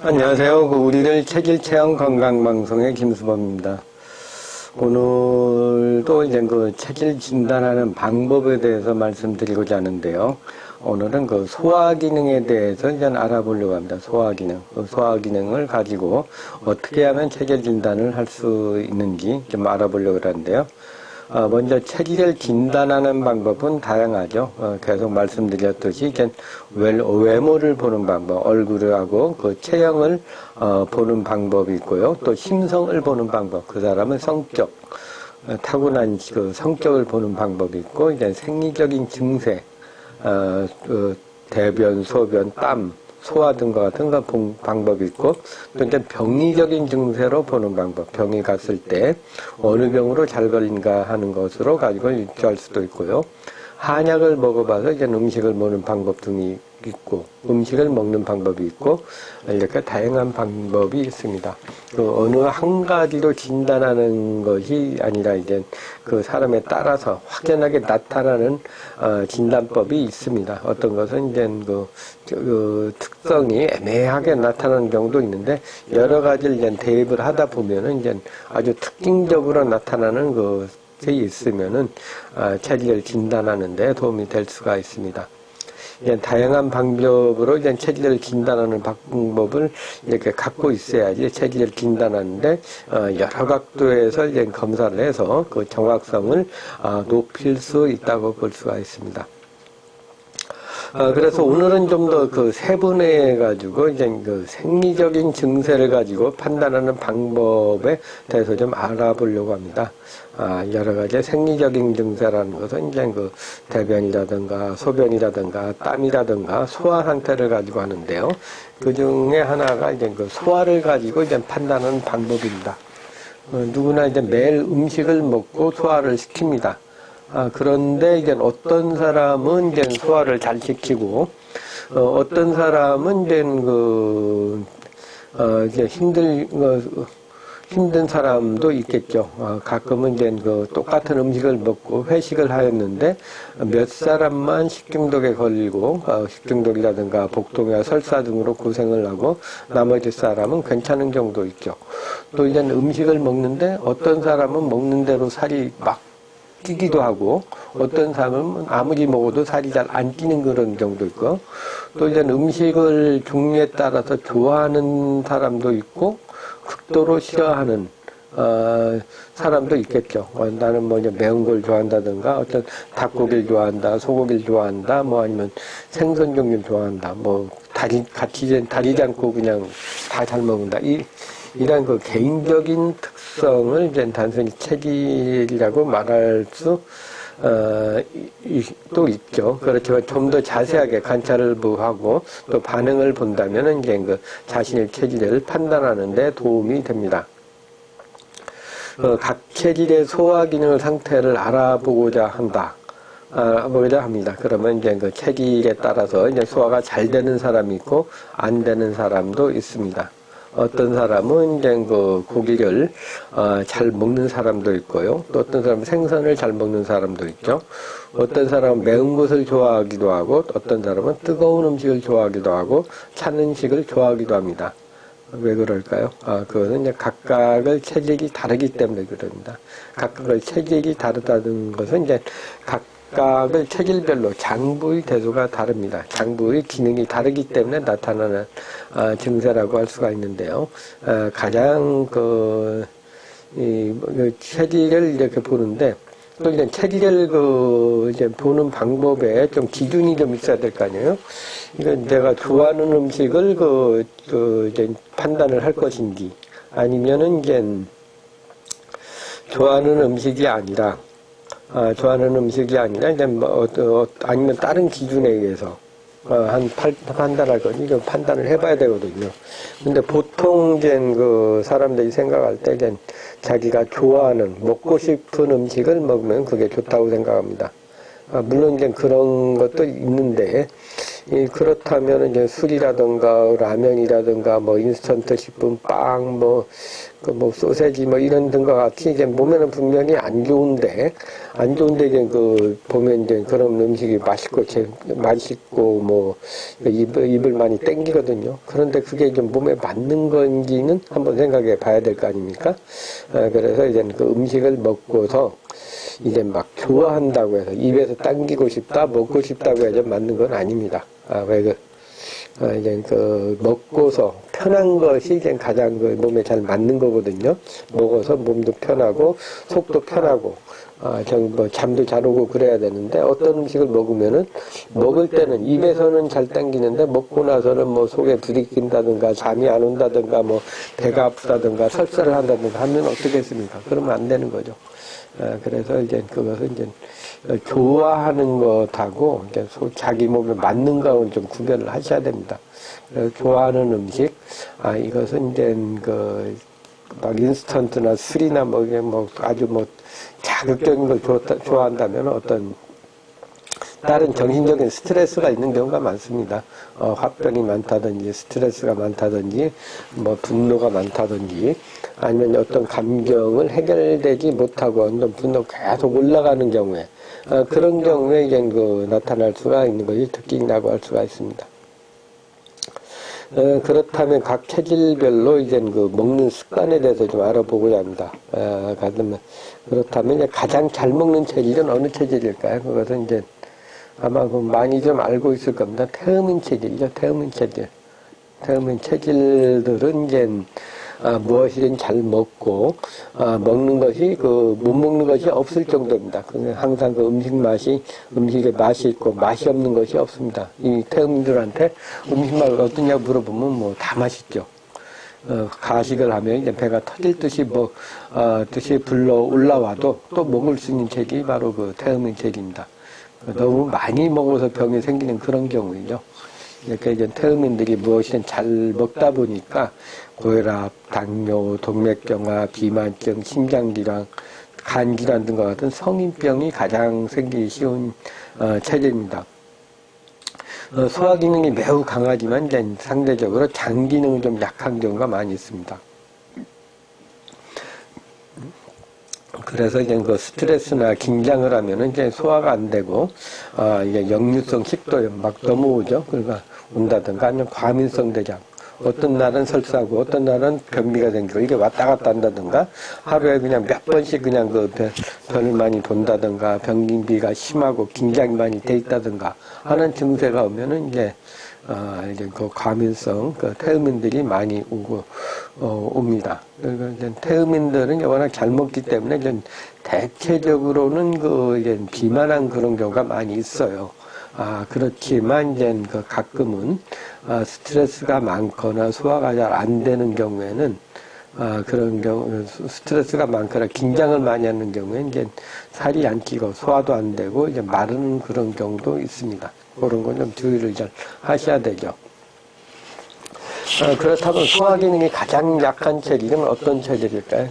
안녕하세요. 그 우리를 체질 체험 건강 방송의 김수범입니다. 오늘도 이제 그 체질 진단하는 방법에 대해서 말씀드리고자 하는데요. 오늘은 그 소화 기능에 대해서 이제 알아보려고 합니다. 소화 기능. 그 소화 기능을 가지고 어떻게 하면 체질 진단을 할 수 있는지 좀 알아보려고 하는데요. 어, 먼저 체질을 진단하는 방법은 다양하죠. 어, 계속 말씀드렸듯이 외모를 보는 방법, 얼굴을 하고 그 체형을 어, 보는 방법이 있고요. 또 심성을 보는 방법, 그 사람의 성격, 어, 타고난 그 성격을 보는 방법이 있고 이제 생리적인 증세, 어, 그 대변, 소변, 땀, 소화 등과 같은 거본 방법이 있고 또 이제 병리적인 증세로 보는 방법. 병이 갔을 때 어느 병으로 잘 걸린가 하는 것으로 가지고 유추할 수도 있고요. 한약을 먹어봐서 이제 음식을 먹는 방법 등이 있고 음식을 먹는 방법이 있고 이렇게 다양한 방법이 있습니다. 그 어느 한 가지로 진단하는 것이 아니라 이제 그 사람에 따라서 확연하게 나타나는 어, 진단법이 있습니다. 어떤 것은 이제 그, 저, 그 특성이 애매하게 나타나는 경우도 있는데 여러 가지를 이제 대입을 하다 보면은 이제 아주 특징적으로 나타나는 것이 있으면은 아, 체질을 진단하는데 도움이 될 수가 있습니다. 다양한 방법으로 이제 체질을 진단하는 방법을 이렇게 갖고 있어야지 체질을 진단하는데 어, 여러 각도에서 이제 검사를 해서 그 정확성을 아, 높일 수 있다고 볼 수가 있습니다. 어, 그래서 오늘은 좀 더 그 세분해 가지고 이제 그 생리적인 증세를 가지고 판단하는 방법에 대해서 좀 알아보려고 합니다. 아, 여러 가지 생리적인 증세라는 것은 이제 그 대변이라든가 소변이라든가 땀이라든가 소화 상태를 가지고 하는데요. 그 중에 하나가 이제 그 소화를 가지고 이제 판단하는 방법입니다. 어, 누구나 이제 매일 음식을 먹고 소화를 시킵니다. 아, 그런데 이제 어떤 사람은 이제 소화를 잘 시키고, 어, 떤 사람은 이제 그, 어, 이제 힘들, 어, 힘든 사람도 있겠죠. 어, 가끔은 이제 그 똑같은 음식을 먹고 회식을 하였는데 몇 사람만 식중독에 걸리고 어, 식중독이라든가 복통이나 설사 등으로 고생을 하고 나머지 사람은 괜찮은 경우도 있죠. 또 이제 음식을 먹는데 어떤 사람은 먹는 대로 살이 막 찌기도 하고 어떤 사람은 아무리 먹어도 살이 잘 안 찌는 그런 경우도 있고 또 이제 음식을 종류에 따라서 좋아하는 사람도 있고 극도로 싫어하는 어, 사람도 있겠죠. 어, 나는 뭐 이제 매운 걸 좋아한다든가 어떤 닭고기를 좋아한다, 소고기를 좋아한다, 뭐 아니면 생선 종류를 좋아한다, 뭐 다리 같이 다리지 않고 그냥 다 잘 먹는다. 이 이런 그 개인적인 특성을 이제 단순히 체질이라고 말할 수, 어, 이- 또 있죠. 그렇지만 좀 더 자세하게 관찰을 하고 또 반응을 본다면 이제 그 자신의 체질을 판단하는데 도움이 됩니다. 어, 각 체질의 소화 기능 상태를 알아보고자 한다. 알아보고자 합니다. 그러면 이제 그 체질에 따라서 이제 소화가 잘 되는 사람이 있고 안 되는 사람도 있습니다. 어떤 사람은 이제 그 고기를 어, 잘 먹는 사람도 있고요. 또 어떤 사람은 생선을 잘 먹는 사람도 있죠. 어떤 사람은 매운 것을 좋아하기도 하고 어떤 사람은 뜨거운 음식을 좋아하기도 하고 찬 음식을 좋아하기도 합니다. 왜 그럴까요? 아, 그거는 이제 각각의 체질이 다르기 때문에 그럽니다. 각각의 체질이 다르다는 것은 이제 각 각의 체질별로 장부의 대소가 다릅니다. 장부의 기능이 다르기 때문에 나타나는 아, 증세라고 할 수가 있는데요. 아, 가장 그, 이, 뭐, 그 체질을 이렇게 보는데 또 이제 체질을 그 이제 보는 방법에 좀 기준이 좀 있어야 될 거 아니에요. 이거 내가 좋아하는 음식을 그, 그 이제 판단을 할 것인지 아니면은 이제 좋아하는 음식이 아니라 아, 좋아하는 음식이 아니라 이제 뭐 어, 어, 아니면 다른 기준에 의해서 어, 한 팔- 판단할 거니 좀 판단을 해봐야 되거든요. 근데 보통 이제 그 사람들이 생각할 때 이제 자기가 좋아하는 먹고 싶은 음식을 먹으면 그게 좋다고 생각합니다. 아, 물론 이제 그런 것도 있는데 이 그렇다면 이제 술이라든가 라면이라든가 뭐 인스턴트 식품, 빵, 뭐, 그뭐 소세지 뭐 이런 등과 같이 이제 몸에는 분명히 안 좋은데 안 좋은데 이제 그 보면 이제 그런 음식이 맛있고 제 맛있고 뭐 입을 입을 많이 땡기거든요. 그런데 그게 이제 몸에 맞는 건지는 한번 생각해 봐야 될 거 아닙니까? 아, 그래서 이제 그 음식을 먹고서 이제 막 좋아한다고 해서 입에서 당기고 싶다, 먹고 싶다고 해서 맞는 건 아닙니다. 아, 왜 그, 아, 이제 그, 먹고서 편한 것이 이제 가장 그 몸에 잘 맞는 거거든요. 먹어서 몸도 편하고, 속도 편하고, 아, 저뭐 잠도 잘 오고 그래야 되는데 어떤 음식을 먹으면은 먹을 때는 입에서는 잘 당기는데 먹고 나서는 뭐 속에 부딪힌다든가 잠이 안 온다든가 뭐 배가 아프다든가 설사를 한다든가 하면 어떻겠습니까? 그러면 안 되는 거죠. 아, 그래서 이제 그것은 이제 좋아하는 것하고 자기 몸에 맞는 거하고는 좀 구별을 하셔야 됩니다. 그래서 좋아하는 음식, 아, 이것은 이제 그, 막 인스턴트나 술이나 뭐, 이게 뭐 아주 뭐 자극적인 걸 좋다, 좋아한다면 어떤 다른 정신적인 스트레스가 있는 경우가 많습니다. 어, 화병이 많다든지 스트레스가 많다든지 뭐 분노가 많다든지 아니면 어떤 감정을 해결되지 못하고 어떤 분노가 계속 올라가는 경우에 어, 그런 경우에 이제 그 나타날 수가 있는 것이 특징이라고 할 수가 있습니다. 어, 그렇다면 각 체질별로 이제 그 먹는 습관에 대해서 좀 알아보고자 합니다. 어, 그렇다면, 그렇다면 이제 가장 잘 먹는 체질은 어느 체질일까요? 그것은 이제 아마 그 많이 좀 알고 있을 겁니다. 태음인 체질이죠. 태음인 체질. 태음인 체질들은 이제 아, 무엇이든 잘 먹고 아, 먹는 것이 그 못 먹는 것이 없을 정도입니다. 그냥 항상 그 음식 맛이 음식의 맛이 있고 맛이 없는 것이 없습니다. 이 태음인들한테 음식 맛 어떠냐 물어보면 뭐 다 맛있죠. 어, 가식을 하면 이제 배가 터질 듯이 뭐 어, 듯이 불러 올라와도 또 먹을 수 있는 체질이 바로 그 태음인 체질입니다. 너무 많이 먹어서 병이 생기는 그런 경우이죠. 이렇게 이제 태음인들이 무엇이든 잘 먹다 보니까 고혈압, 당뇨, 동맥경화, 비만증, 심장질환, 간질환 등과 같은 성인병이 가장 생기기 쉬운 어, 체질입니다. 어, 소화 기능이 매우 강하지만 상대적으로 장 기능은 좀 약한 경우가 많이 있습니다. 그래서 이제 그 스트레스나 긴장을 하면은 이제 소화가 안 되고, 아, 이게 역류성 식도염 막 넘어오죠. 그러니까 온다든가 아니면 과민성 대장. 어떤 날은 설사고 어떤 날은 변비가 생기고 이게 왔다 갔다 한다든가 하루에 그냥 몇 번씩 그냥 그 변, 변을 많이 돈다든가 변비가 심하고 긴장이 많이 돼 있다든가 하는 증세가 오면은 이제 어, 이제 그 과민성, 그 태음인들이 많이 오고, 어, 옵니다. 그리고 이제 태음인들은 워낙 잘 먹기 때문에 이제 대체적으로는 그 이제 비만한 그런 경우가 많이 있어요. 아, 그렇지만 이제 그 가끔은 아, 스트레스가 많거나 소화가 잘 안 되는 경우에는 아, 그런 경우, 스트레스가 많거나 긴장을 많이 하는 경우에 이제 살이 안 찌고 소화도 안 되고 이제 마르는 그런 경우도 있습니다. 그런 건 좀 주의를 잘 하셔야 되죠. 아, 그렇다면 소화 기능이 가장 약한 체질은 어떤 체질일까요?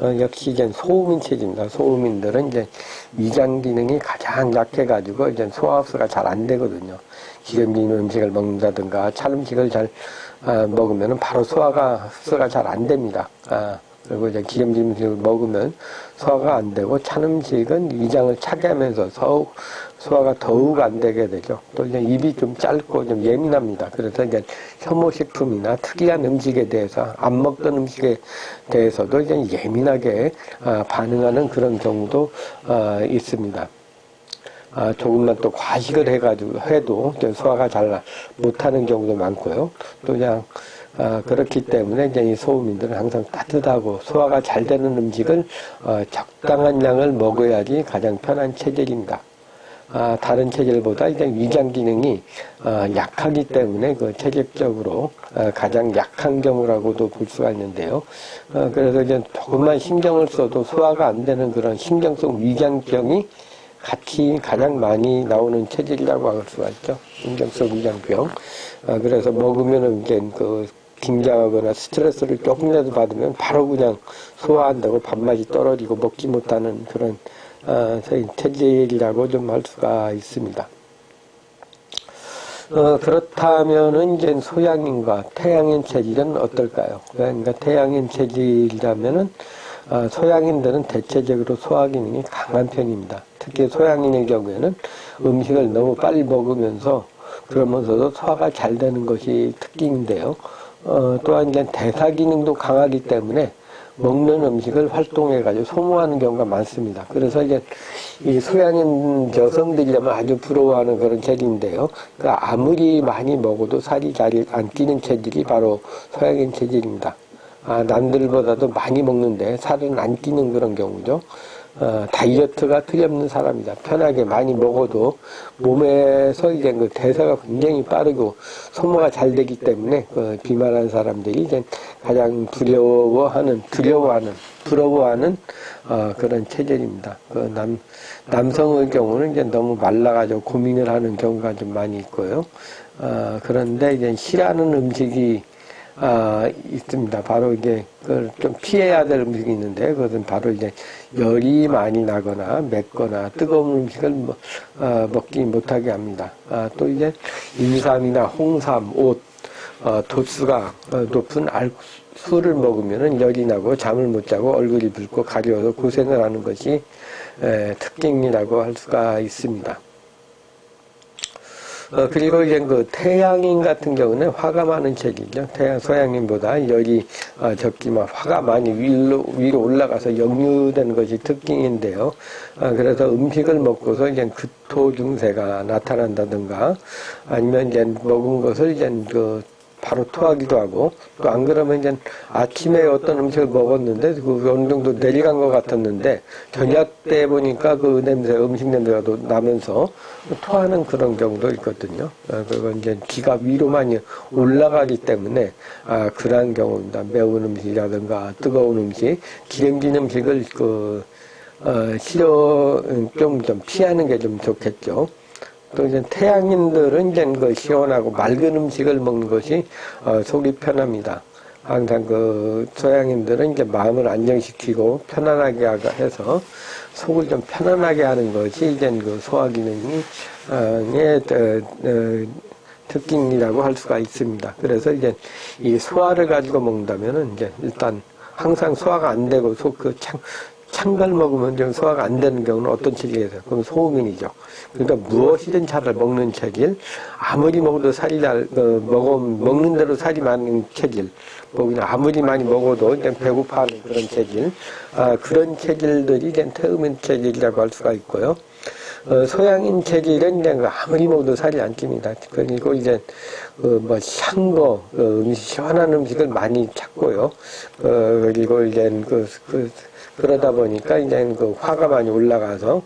어, 역시 이제 소음인 체질입니다. 소음인들은 이제 위장 기능이 가장 약해가지고 이제 소화 흡수가 잘 안 되거든요. 기름진 음식을 먹는다든가 찬 음식을 잘 아, 먹으면 바로 소화가 흡수가 잘 안 됩니다. 아, 그리고 이제 기름진 음식을 먹으면 소화가 안 되고 찬 음식은 위장을 차게 하면서 더욱 소화가 더욱 안 되게 되죠. 또 이제 입이 좀 짧고 좀 예민합니다. 그래서 이제 혐오식품이나 특이한 음식에 대해서 안 먹던 음식에 대해서도 이제 예민하게 아, 반응하는 그런 경우도 아, 있습니다. 아, 조금만 또 과식을 해가지고 해도 소화가 잘 못하는 경우도 많고요. 또 그냥 아, 그렇기 때문에 이제 이 소음인들은 항상 따뜻하고 소화가 잘 되는 음식을 어, 적당한 양을 먹어야지 가장 편한 체질입니다. 아, 다른 체질보다 이제 위장 기능이 어, 약하기 때문에 그 체질적으로 어, 가장 약한 경우라고도 볼 수가 있는데요. 어, 그래서 이제 조금만 신경을 써도 소화가 안 되는 그런 신경성 위장병이 같이 가장 많이 나오는 체질이라고 할 수가 있죠. 신경성 위장병. 아, 그래서 먹으면은 이제 그 긴장하거나 스트레스를 조금이라도 받으면 바로 그냥 소화한다고 밥맛이 떨어지고 먹지 못하는 그런 아, 체질이라고 좀 할 수가 있습니다. 어, 그렇다면은 이제 소양인과 태양인 체질은 어떨까요? 그러니까 태양인 체질이라면은 어, 소양인들은 대체적으로 소화 기능이 강한 편입니다. 특히 소양인의 경우에는 음식을 너무 빨리 먹으면서 그러면서도 소화가 잘 되는 것이 특징인데요. 어, 또한 이제 대사 기능도 강하기 때문에 먹는 음식을 활동해가지고 소모하는 경우가 많습니다. 그래서 이제 이 소양인 여성들이라면 아주 부러워하는 그런 체질인데요. 그 아무리 많이 먹어도 살이 잘안 찌는 체질이 바로 소양인 체질입니다. 아, 남들보다도 많이 먹는데 살은 안 찌는 그런 경우죠. 어, 다이어트가 틀림없는 사람이다. 편하게 많이 먹어도 몸에서 이제 그 대사가 굉장히 빠르고 소모가 잘 되기 때문에 그 비만한 사람들이 이제 가장 두려워하는 두려워하는 부러워하는 어, 그런 체질입니다. 그 남 남성의 경우는 이제 너무 말라가지고 고민을 하는 경우가 좀 많이 있고요. 어, 그런데 이제 싫어하는 음식이 아, 있습니다. 바로 이제 그걸 좀 피해야 될 음식이 있는데 그것은 바로 이제 열이 많이 나거나 맵거나 뜨거운 음식을 뭐, 어, 먹지 못하게 합니다. 아, 또 이제 인삼이나 홍삼, 옷, 어, 도수가 어, 높은 알, 술을 먹으면은 열이 나고 잠을 못 자고 얼굴이 붉고 가려워서 고생을 하는 것이 에, 특징이라고 할 수가 있습니다. 어, 그리고 이제 그 태양인 같은 경우는 화가 많은 책이죠. 태양 소양인보다 열이 어, 적지만 화가 많이 위로, 위로 올라가서 역류되는 것이 특징인데요. 어, 그래서 음식을 먹고서 이제 급토 증세가 나타난다든가 아니면 이제 먹은 것을 이제 그 바로 토하기도 하고 또 안 그러면 이제 아침에 어떤 음식을 먹었는데 그 어느 정도 내려간 것 같았는데 저녁 때 보니까 그 냄새 음식 냄새가 또 나면서 토하는 그런 경우도 있거든요. 어, 그건 이제 기가 위로 많이 올라가기 때문에 아 그러한 경우입니다. 매운 음식이라든가 뜨거운 음식, 기름진 음식을 그 어, 싫어 좀좀 피하는 게 좀 좋겠죠. 또 이제 태양인들은 이제 그 시원하고 맑은 음식을 먹는 것이 어, 속이 편합니다. 항상 그 소양인들은 이제 마음을 안정시키고 편안하게 해서 속을 좀 편안하게 하는 것이 이제 그 소화 기능이 어, 의 어, 어, 특징이라고 할 수가 있습니다. 그래서 이제 이 소화를 가지고 먹는다면은 이제 일단 항상 소화가 안 되고 속그창 찬걸 먹으면 좀 소화가 안 되는 경우는 어떤 체질이에요? 그럼 소음인이죠. 그러니까 무엇이든 잘 먹는 체질, 아무리 먹어도 살이 잘, 어, 먹어, 먹는 대로 살이 많은 체질, 뭐 그냥 아무리 많이 먹어도 그냥 배고파하는 그런 체질, 아, 그런 체질들이 이제 태음인 체질이라고 할 수가 있고요. 어, 소양인 체질은 이제 그 아무리 먹어도 살이 안 찝니다. 그리고 이제 그뭐 어, 음식 시원한 음식을 많이 찾고요. 어, 그리고 이제 그, 그 그러다 보니까 이제 그 화가 많이 올라가서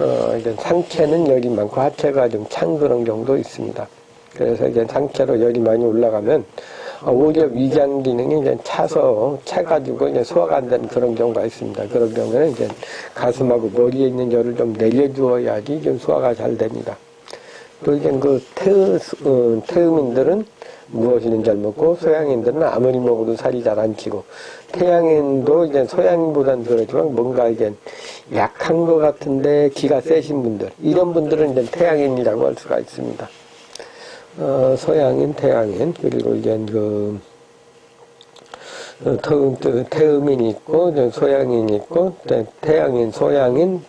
어 이제 상체는 열이 많고 하체가 좀 찬 그런 경우도 있습니다. 그래서 이제 상체로 열이 많이 올라가면 오히려 위장 기능이 이제 차서 차가지고 이제 소화가 안 되는 그런 경우가 있습니다. 그런 경우에는 이제 가슴하고 머리에 있는 열을 좀 내려주어야지 좀 소화가 잘 됩니다. 또 이제 그 태음, 어, 태음인들은 무엇이든 잘 먹고 소양인들은 아무리 먹어도 살이 잘 안 찌고 태양인도 이제 소양인보다는 그렇지만 뭔가 이제 약한 것 같은데 기가 세신 분들 이런 분들은 이제 태양인이라고 할 수가 있습니다. 어, 소양인, 태양인 그리고 이제 그 어, 태음인이 있고 소양인이 있고 태양인, 소양인,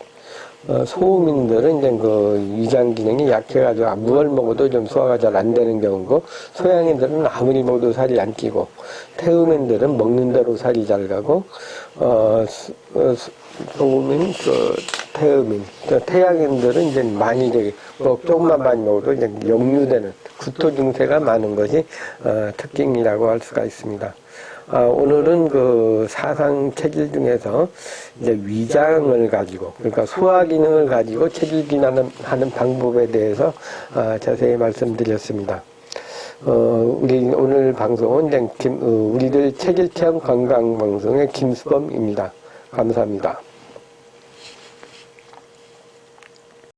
어, 소음인들은 이제 그 위장 기능이 약해가지고 무얼 먹어도 좀 소화가 잘 안 되는 경우고 소양인들은 아무리 먹어도 살이 안 찌고 태음인들은 먹는 대로 살이 잘 가고 어, 어 소음인 그 태음인 태양인들은 이제 많이 되게 뭐 조금만 많이 먹어도 이제 역류되는 구토 증세가 많은 것이 어, 특징이라고 할 수가 있습니다. 아, 오늘은 그 사상 체질 중에서 이제 위장을 가지고 그러니까 소화 기능을 가지고 체질 진단하는 하는 방법에 대해서 아, 자세히 말씀드렸습니다. 어, 우리 오늘 방송은 김, 어, 우리들 체질 체험 건강 방송의 김수범입니다. 감사합니다.